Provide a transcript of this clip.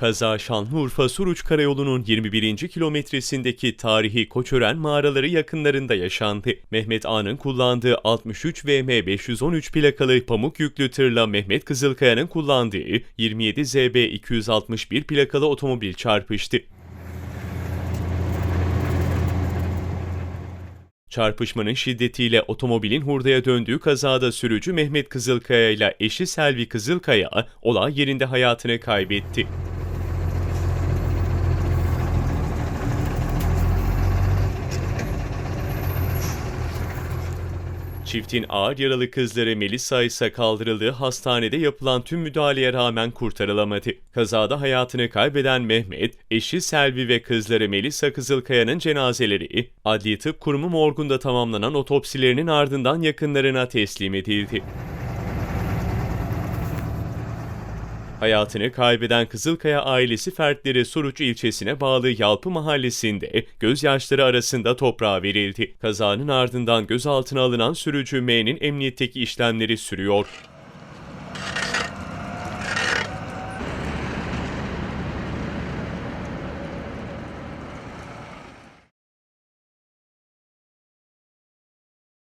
Kaza Şanlıurfa Suruç Karayolu'nun 21. kilometresindeki tarihi Koçören mağaraları yakınlarında yaşandı. Mehmet A'nın kullandığı 63 VM 513 plakalı pamuk yüklü tırla Mehmet Kızılkaya'nın kullandığı 27 ZB 261 plakalı otomobil çarpıştı. Çarpışmanın şiddetiyle otomobilin hurdaya döndüğü kazada sürücü Mehmet Kızılkaya ile eşi Selvi Kızılkaya olay yerinde hayatını kaybetti. Çiftin ağır yaralı kızları Melisa ise kaldırıldığı hastanede yapılan tüm müdahaleye rağmen kurtarılamadı. Kazada hayatını kaybeden Mehmet, eşi Selvi ve kızları Melisa Kızılkaya'nın cenazeleri Adli Tıp Kurumu morgunda tamamlanan otopsilerinin ardından yakınlarına teslim edildi. Hayatını kaybeden Kızılkaya ailesi fertleri Suruç ilçesine bağlı Yalpı mahallesinde gözyaşları arasında toprağa verildi. Kazanın ardından gözaltına alınan sürücü M'nin emniyetteki işlemleri sürüyor.